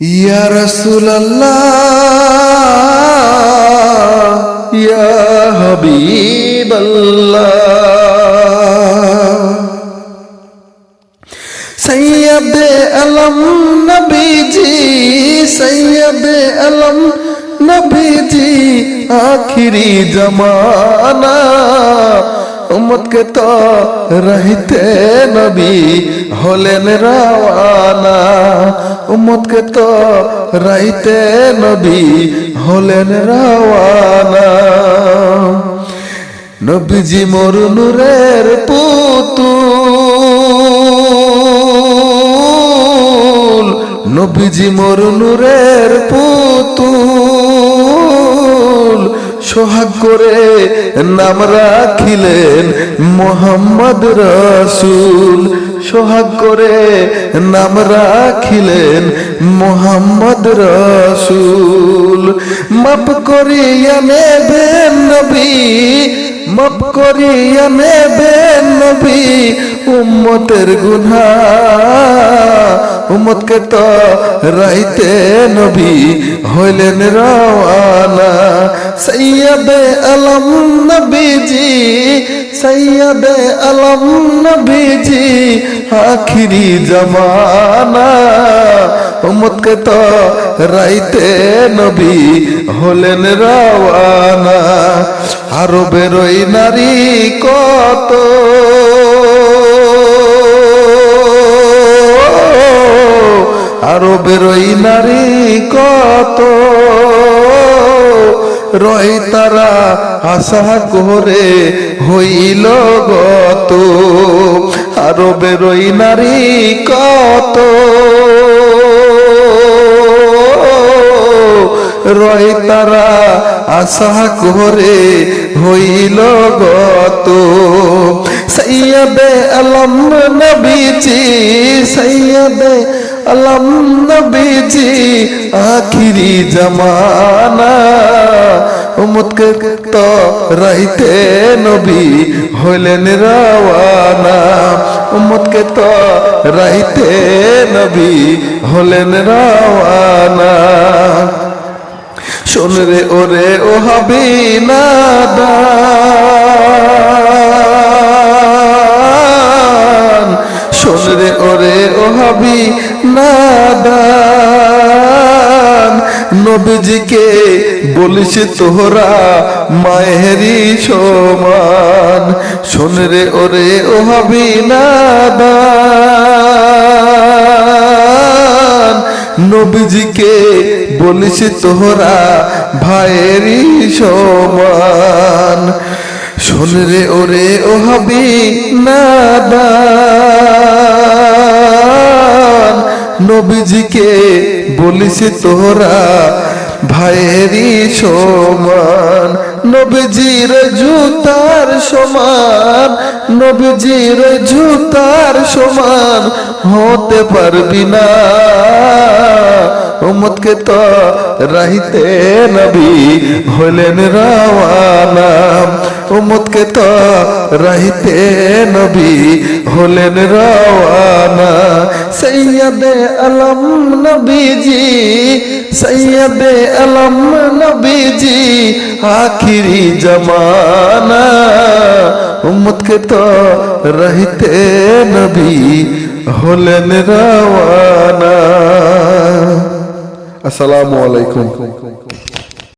ইয়া রাসূলুল্লাহ ইয়া হাবিবাল্লাহ। সৈয়দ আলম নবীজি সৈয়দ আলম নবীজি আখিরি জমানা। উম্মত কে তো রহিতে নবী হলেন রাওয়ানা। উম্মত কে তো রহিতে নবী হলেন রাওয়ানা। নবীজি মোর নূরের পুতুল। নবীজি মোর নূরের পুতুল। সোহাগ করে নাম রাখিলেন মোহাম্মদ রসুল। সোহাগ করে নাম রাখিলেন মোহাম্মদ রসুল। মাপ করিয়া নেবেন নবী মাপ করিয়া নেবেন নবী উম্মতের গুনা, উম্মতকে তো রাইতে নবী হইলেন রওয়ানা। সৈয়দ আলম নবীজি সৈয়দ আলম নবীজি, আখিরি জমানা। উম্মতকে তো রাইতে নবী হলেন রওয়ানা। আরও বেরোই নারী কত আরও বেরোই নারী কত? রয় তারা আশা করে হইল গত। আরও বেরোই নারী কত? রয় তারা আশা করে হইল গত। সৈয়দে আলম নবীজি, সৈয়দে আলম নবীজি আখিরি জমানা, উম্মতকে তো রাইতে নবী হইলেন রাওয়ানা, উম্মতকে তো রাইতে নবী হলেন রাওয়ানা। শোন রে ওরে ও হবি না নবীজিকে বলিস তোহরা মায়েরি সমান। শোন রে ওরে ও হবি না নবীজিকে বলিস তোহরা, ভাইয়েরই সমান। শোন রে ওরে ও হবি নাদান নবীজিকে বলিস তোহরা ভাইয়েরই সমান, নবজির জুতার সমান, নবজির জুতার সমান হতে পারবি না। উম্মতকে তো রাহিতে নবী হলেন রাওয়ানা। উম্মতকে তো রাহিতে নবী হলেন রাওয়ানা। সৈয়দে আলম নবীজি, সৈয়দে আলম নবীজি, আখিরি জমানা। উম্মতকে তো রাহিতে নবী হলেন রাওয়ানা। আসসালামু আলাইকুম।